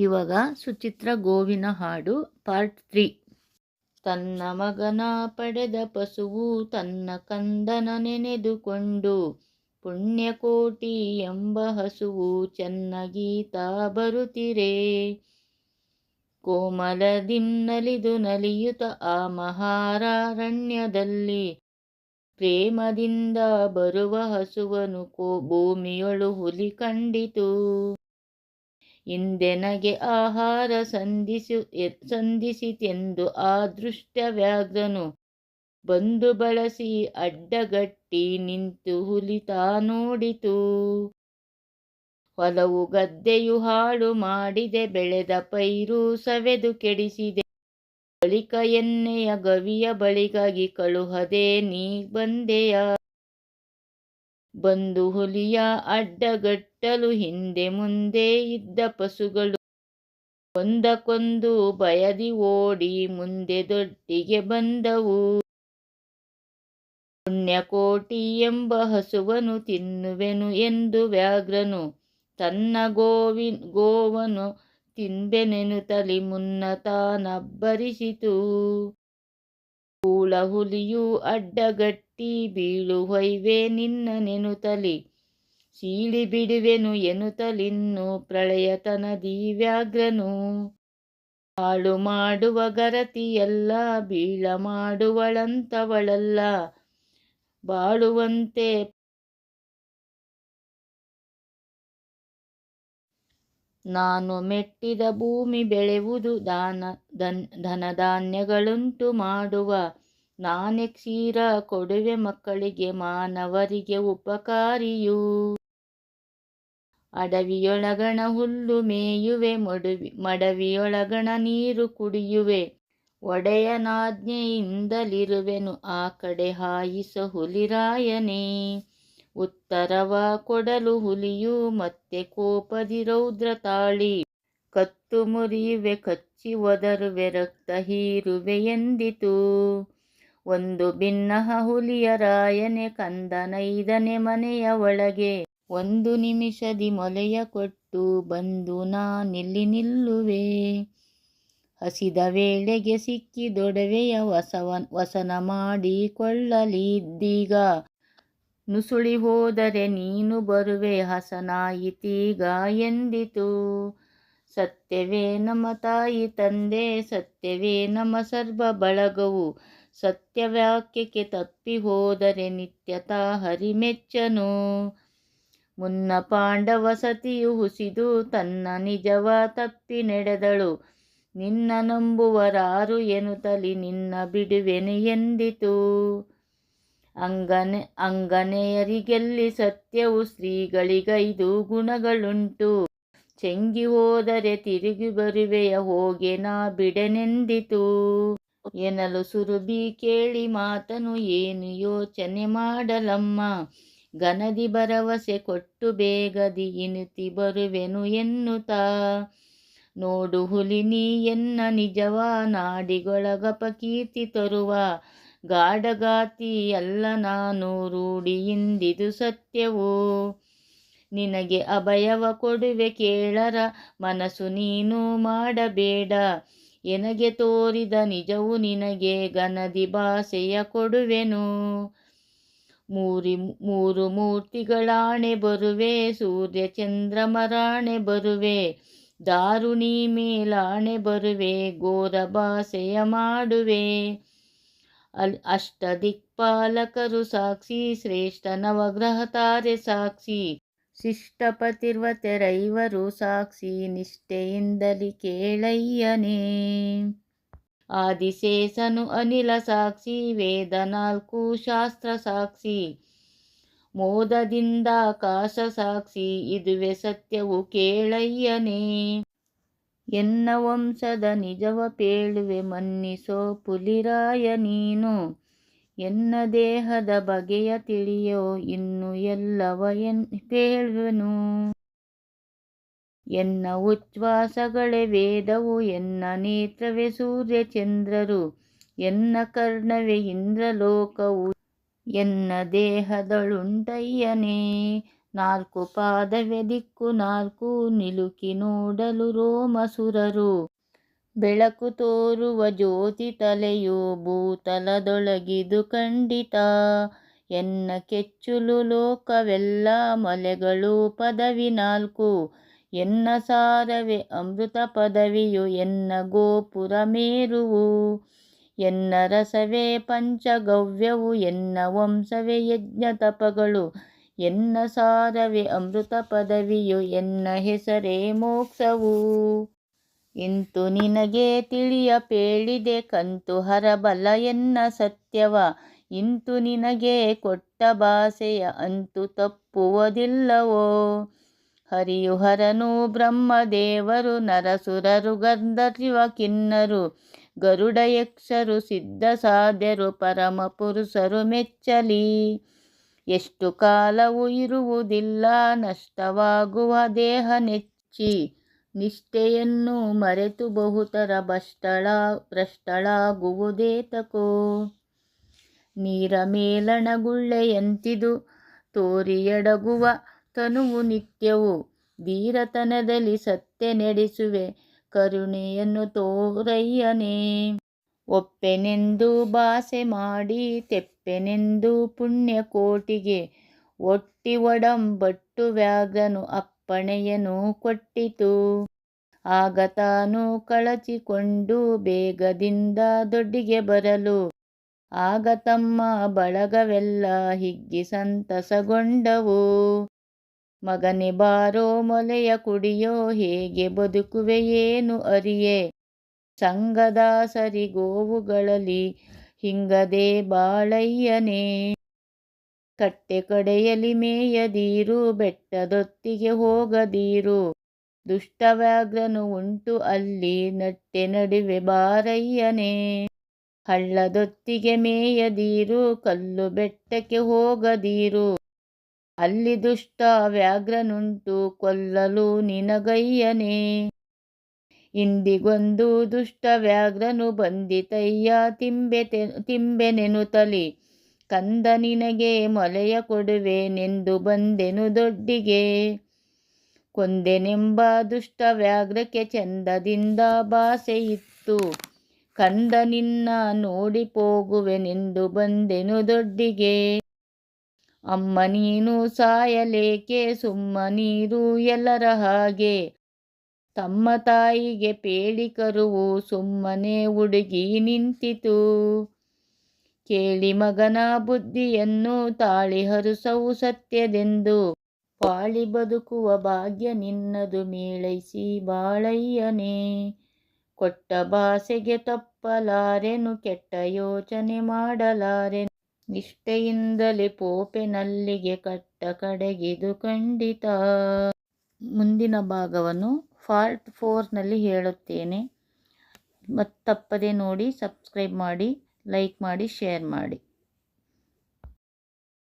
ಇವಾಗ ಸುಚಿತ್ರ ಗೋವಿನ ಹಾಡು ಪಾರ್ಟ್ ತ್ರೀ. ತನ್ನ ಮಗನ ಪಡೆದ ಪಶುವು ತನ್ನ ಕಂದನ ನೆನೆದುಕೊಂಡು ಪುಣ್ಯಕೋಟಿ ಎಂಬ ಹಸುವು ಬರುತ್ತಿರೇ ಬರುತ್ತಿರೆ ಕೋಮಲದಿನ್ನಲಿದು ನಲಿಯುತ ಆ ಮಹಾರಾರಣ್ಯದಲ್ಲಿ ಪ್ರೇಮದಿಂದ ಬರುವ ಹಸುವನು ಕೋ ಭೂಮಿಯೊಳು ಹುಲಿ ಕಂಡಿತು. ಇಂದೆನಗೆ ಆಹಾರ ಸಂಧಿಸು ಸಂಧಿಸಿತೆಂದು ಆ ದೃಷ್ಟ ಬಂದು ಬಳಸಿ ಅಡ್ಡಗಟ್ಟಿ ನಿಂತು ಹುಲಿತಾ ನೋಡಿತು. ಹೊಲವು ಗದ್ದೆಯು ಹಾಳು ಮಾಡಿದೆ, ಬೆಳೆದ ಪೈರು ಸವೆದು ಕೆಡಿಸಿದೆ. ಬಳಿಕ ಎಣ್ಣೆಯ ಗವಿಯ ಬಳಿಗಾಗಿ ಕಳುಹದೆ, ನೀ ಬಂದೆಯ. ಬಂದು ಹುಲಿಯ ಅಡ್ಡಗಟ್ಟಲು ಹಿಂದೆ ಮುಂದೆ ಇದ್ದ ಪಶುಗಳು ಒಂದಕ್ಕೊಂದು ಬಯದಿ ಓಡಿ ಮುಂದೆ ದೊಡ್ಡಿಗೆ ಬಂದವು. ಪುಣ್ಯಕೋಟಿ ಎಂಬ ಹಸುವನು ತಿನ್ನುವೆನು ಎಂದು ವ್ಯಾಘ್ರನು ತನ್ನ ಗೋವಿ, ಗೋವನು ತಿನ್ಬೆನೆನುತಲಿ ಮುನ್ನ ತಾನಬ್ಬರಿಸಿತು. ಕೂಳ ಹುಲಿಯು ಅಡ್ಡಗಟ್ಟಿ ಬೀಳುವೈವೆ ನಿನ್ನ ನೆನುತಲಿ ಸೀಳಿ ಬಿಡುವೆನು ಎನ್ನುತ್ತಲಿನ್ನು ಪ್ರಳಯತನ ದಿವ್ಯಾಗ್ರನು. ಹಾಳು ಮಾಡುವ ಗರತಿಯಲ್ಲ, ಬೀಳ ಮಾಡುವಳಂತವಳಲ್ಲ. ಬಾಳುವಂತೆ ನಾನು ಮೆಟ್ಟಿದ ಭೂಮಿ ಬೆಳೆವುದು ದಾನ, ಧನ, ಧನಧಾನ್ಯಗಳುಂಟು ಮಾಡುವ. ನಾನೇ ಕ್ಷೀರ ಕೊಡುವೆ ಮಕ್ಕಳಿಗೆ, ಮಾನವರಿಗೆ ಉಪಕಾರಿಯು. ಅಡವಿಯೊಳಗಣ ಹುಲ್ಲು ಮೇಯುವೆ, ಮಡುವಿ, ಮಡವಿಯೊಳಗಣ ನೀರು ಕುಡಿಯುವೆ. ಒಡೆಯನಾಜ್ಞೆಯಿಂದಲಿರುವೆನು, ಆ ಕಡೆ ಹಾಯಿಸ ಹುಲಿರಾಯನೇ. ಉತ್ತರವ ಕೊಡಲು ಹುಲಿಯು, ಮತ್ತೆ ಕೋಪದಿ ರೌದ್ರ ತಾಳಿ. ಕತ್ತು ಮುರಿಯುವೆ, ಕಚ್ಚಿ ಒದರುವೆ, ರಕ್ತ ಹೀರುವೆ ಎಂದಿತು. ಒಂದು ಭಿನ್ನಹ ಹುಲಿಯ ರಾಯನೆ, ಕಂದನೈದನೆ ಮನೆಯ ಒಳಗೆ. ಒಂದು ನಿಮಿಷದಿ ಮೊಲೆಯ ಕೊಟ್ಟು ಬಂದು ನಾನಿಲ್ಲಿ ನಿಲ್ಲುವೆ. ಹಸಿದ ವೇಳೆಗೆ ಸಿಕ್ಕಿದೊಡವೆಯ ವಸವ ವಸನ ಮಾಡಿಕೊಳ್ಳಲಿದ್ದೀಗ. ನುಸುಳಿ ಹೋದರೆ ನೀನು ಬರುವೆ ಹಸನಾಯಿತೀಗ ಎಂದಿತು. ಸತ್ಯವೇ ನಮ್ಮ ತಾಯಿ ತಂದೆ, ಸತ್ಯವೇ ನಮ್ಮ ಸರ್ವ ಬಳಗವು. ಸತ್ಯವಾಕ್ಯಕ್ಕೆ ತಪ್ಪಿ ಹೋದರೆ ನಿತ್ಯತಾ ಹರಿಮೆಚ್ಚನು. ಮುನ್ನ ಪಾಂಡವ ಸತಿಯು ಹುಸಿದು ತನ್ನ ನಿಜವ ತಪ್ಪಿ ನೆಡೆದಳು. ನಿನ್ನ ನಂಬುವರಾರು ಎನ್ನುತ್ತಲಿ, ನಿನ್ನ ಬಿಡುವೆನು ಎಂದಿತು? ಅಂಗನೆ ಅಂಗನೆಯರಿಗೆಲ್ಲಿ ಸತ್ಯವು ಶ್ರೀಗಳಿಗೈದು ಗುಣಗಳುಂಟು. ಚೆಂಗಿ ಹೋದರೆ ತಿರುಗಿ ಬರುವೆಯ ಹೋಗೆ ನಾ ಬಿಡನೆಂದಿತು? ಎನಲು ಸುರುಬಿ ಕೇಳಿ ಮಾತನು, ಏನು ಯೋಚನೆ ಮಾಡಲಮ್ಮ? ಗನದಿ ಭರವಸೆ ಕೊಟ್ಟು ಬೇಗದಿ ಇನಿತಿ ಬರುವೆನು ಎನ್ನುತ್ತಾ. ನೋಡು ಹುಲಿ ನೀ ಎನ್ನ ನಿಜವ ನಾಡಿಗೊಳಗಪ ಕೀರ್ತಿ ತರುವ. ಗಾಢಗಾತಿ ಅಲ್ಲ ನಾನು ರೂಢಿಯಿಂದಿದು ಸತ್ಯವು. ನಿನಗೆ ಅಭಯವ ಕೊಡುವೆ ಕೇಳರ, ಮನಸ್ಸು ನೀನು ಮಾಡಬೇಡ. ಎನಗೆ ತೋರಿದ ನಿಜವು ನಿನಗೆ ಗನದಿ ಭಾಷೆಯ ಕೊಡುವೆನು. ಮೂರಿ ಮೂರು ಮೂರ್ತಿಗಳಾಣೆ ಬರುವೆ, ಸೂರ್ಯ ಚಂದ್ರಮರಾಣೆ ಬರುವೆ, ದಾರುಣಿ ಮೇಲಾಣೆ ಬರುವೆ, ಘೋರ ಭಾಷೆಯ ಮಾಡುವೆ. ಅಲ್, ಅಷ್ಟ ದಿಕ್ಪಾಲಕರು ಸಾಕ್ಷಿ, ಶ್ರೇಷ್ಠ ನವಗ್ರಹ ತಾರೆ ಸಾಕ್ಷಿ. ಶಿಷ್ಟಪತಿರ್ವತೆರೈವರು ಸಾಕ್ಷಿ, ನಿಷ್ಠೆಯಿಂದಲಿ ಕೇಳಯ್ಯನೇ. ಆದಿಶೇಷನು ಅನಿಲ ಸಾಕ್ಷಿ ವೇದ ನಾಲ್ಕು ಶಾಸ್ತ್ರ ಸಾಕ್ಷಿ ಮೋದದಿಂದ ಆಕಾಶ ಸಾಕ್ಷಿ ಇದುವೆ ಸತ್ಯವು ಕೇಳಯ್ಯನೇ ಎನ್ನ ವಂಶದ ನಿಜವ ಪೇಳುವೆ ಮನ್ನಿಸೋ ಪುಲಿರಾಯ ನೀನು ಎನ್ನ ದೇಹದ ಬಗೆಯ ತಿಳಿಯೋ ಇನ್ನು ಎಲ್ಲವ ಎನ್ ಪೇಳುವೆನು ಎನ್ನ ಉಚ್ಛ್ವಾಸಗಳೇ ವೇದವು, ಎನ್ನ ನೇತ್ರವೇ ಸೂರ್ಯ ಚಂದ್ರರು ಎನ್ನ ಕರ್ಣವೇ ಇಂದ್ರಲೋಕವು, ಎನ್ನ ದೇಹದಳುಂಟಯ್ಯನೇ. ನಾಲ್ಕು ಪಾದವೆ ದಿಕ್ಕು, ನಾಲ್ಕು ನಿಲುಕಿ ನೋಡಲು ರೋಮಸುರರು. ಬೆಳಕು ತೋರುವ ಜ್ಯೋತಿ ತಲೆಯು ಭೂತಲದೊಳಗಿದು ಖಂಡಿತ. ಎನ್ನ ಕೆಚ್ಚುಲು ಲೋಕವೆಲ್ಲ ಮಲೆಗಳು ಪದವಿ ನಾಲ್ಕು. ಎನ್ನ ಸಾರವೆ ಅಮೃತ ಪದವಿಯು ಎನ್ನ ಗೋಪುರ ಮೇರುವು. ಎನ್ನ ರಸವೇ ಪಂಚಗವ್ಯವು, ಎನ್ನ ವಂಶವೇ ಯಜ್ಞ ತಪಗಳು. ಎನ್ನ ಸಾರವೇ ಅಮೃತ ಪದವಿಯು, ಎನ್ನ ಹೆಸರೇ ಮೋಕ್ಷವು. ಇಂತು ನಿನಗೆ ತಿಳಿಯ ಪೇಳಿದೆ ಕಂತು ಹರಬಲ ಎನ್ನ ಸತ್ಯವ. ಇಂತು ನಿನಗೆ ಕೊಟ್ಟ ಭಾಷೆಯ ಅಂತು ತಪ್ಪುವುದಿಲ್ಲವೋ. ಹರಿಯು ಹರನು ಬ್ರಹ್ಮದೇವರು ನರಸುರರು ಗಂಧರ್ವ ಕಿನ್ನರು ಗರುಡ ಯಕ್ಷರು ಸಿದ್ಧ ಸಾಧ್ಯರು ಪರಮ ಪುರುಷರು ಮೆಚ್ಚಲಿ. ಎಷ್ಟು ಕಾಲವು ಇರುವುದಿಲ್ಲ, ನಷ್ಟವಾಗುವ ದೇಹ ನೆಚ್ಚಿ. ನಿಷ್ಠೆಯನ್ನು ಮರೆತು ಬಹುತರ ಭ್ರಷ್ಟಳ ಭ್ರಷ್ಟಳಾಗುವುದೇತಕೋ ನೀರ ಮೇಲಣಗುಳ್ಳೆಯಂತಿದು ತೋರಿಯಡಗುವ ತನುವು ನಿತ್ಯವು ಧೀರತನದಲ್ಲಿ ಸತ್ಯ ನಡೆಸುವೆ. ಕರುಣೆಯನ್ನು ತೋರಯ್ಯನೇ. ಒಪ್ಪೆನೆಂದು ಭಾಸೆ ಮಾಡಿ, ತೆಪ್ಪೆನೆಂದು ಪುಣ್ಯ ಕೋಟಿಗೆ ಒಟ್ಟಿ ಒಡಂಬಟ್ಟು ವ್ಯಾಗನು ಅಪ್ಪಣೆಯನು ಕೊಟ್ಟಿತು. ಆಗ ತಾನು ಕಳಚಿಕೊಂಡು ಬೇಗದಿಂದ ದೊಡ್ಡಿಗೆ ಬರಲು. ಆಗ ತಮ್ಮ ಬಳಗವೆಲ್ಲ ಹಿಗ್ಗಿ ಸಂತಸಗೊಂಡವು. ಮಗನೆ ಬಾರೋ ಮೊಲೆಯ ಕುಡಿಯೋ ಹೇಗೆ ಬದುಕುವೆಯೇನು ಅರಿಯೆ? ಸಂಗದ ಸರಿ ಗೋವುಗಳಲ್ಲಿ ಹಿಂಗದೆ ಬಾಳಯ್ಯನೇ. ಕಟ್ಟೆ ಕಡೆಯಲಿ ಮೇಯದೀರು, ಬೆಟ್ಟದೊತ್ತಿಗೆ ಹೋಗದೀರು. ದುಷ್ಟವ್ಯಾಘ್ರನು ಉಂಟು ಅಲ್ಲಿ, ನಟ್ಟೆ ನಡುವೆ ಬಾರಯ್ಯನೇ. ಹಳ್ಳದೊತ್ತಿಗೆ ಮೇಯದೀರು, ಕಲ್ಲು ಬೆಟ್ಟಕ್ಕೆ ಹೋಗದೀರು. ಅಲ್ಲಿ ದುಷ್ಟ ವ್ಯಾಘ್ರನುಂಟು ಕೊಲ್ಲಲು ನಿನಗಯ್ಯನೇ. ಇಂದಿಗೊಂದು ದುಷ್ಟ ವ್ಯಾಘ್ರನು ಬಂದಿತಯ್ಯ, ತಿಂಬೆ ತಿಂಬೆನೆನುತಲಿ ಕಂದ ನಿನಗೆ ಮೊಲೆಯ ಕೊಡುವೆನೆಂದು ಬಂದೆನು ದೊಡ್ಡಿಗೆ. ಕೊಂದೆನೆಂಬ ದುಷ್ಟ ವ್ಯಾಘ್ರಕ್ಕೆ ಚಂದದಿಂದ ಭಾಸೆಯಿತ್ತು ಕಂದ ನಿನ್ನ ನೋಡಿ ಹೋಗುವೆನೆಂದು ಬಂದೆನು ದೊಡ್ಡಿಗೆ. ಅಮ್ಮ ನೀನು ಸಾಯಲೇಕೆ? ಸುಮ್ಮ ನೀರು ಎಲ್ಲರ ಹಾಗೆ. ತಮ್ಮ ತಾಯಿಗೆ ಪೇಳಿಕರುವು ಸುಮ್ಮನೆ ಹುಡುಗಿ ನಿಂತಿತು. ಕೇಳಿ ಮಗನ ಬುದ್ಧಿಯನ್ನು ತಾಳಿ ಹರುಸವು ಸತ್ಯದೆಂದು. ಪಾಳಿ ಬದುಕುವ ಭಾಗ್ಯ ನಿನ್ನದು ಮೇಳೈಸಿ ಬಾಳಯ್ಯನೇ. ಕೊಟ್ಟ ಭಾಷೆಗೆ ತಪ್ಪಲಾರೆನು, ಕೆಟ್ಟ ಯೋಚನೆ ಮಾಡಲಾರೆನು? ನಿಷ್ಠೆಯಿಂದಲೇ ಪೋಪೆನಲ್ಲಿಗೆ ಕಟ್ಟ ಕಡೆಗಿದು ಖಂಡಿತ. ಮುಂದಿನ ಭಾಗವನ್ನು ಫಾರ್ಟ್ ಫೋರ್ನಲ್ಲಿ ಹೇಳುತ್ತೇನೆ. ಮತ್ತು ತಪ್ಪದೆ ನೋಡಿ, ಸಬ್ಸ್ಕ್ರೈಬ್ ಮಾಡಿ, ಲೈಕ್ ಮಾಡಿ, ಶೇರ್ ಮಾಡಿ.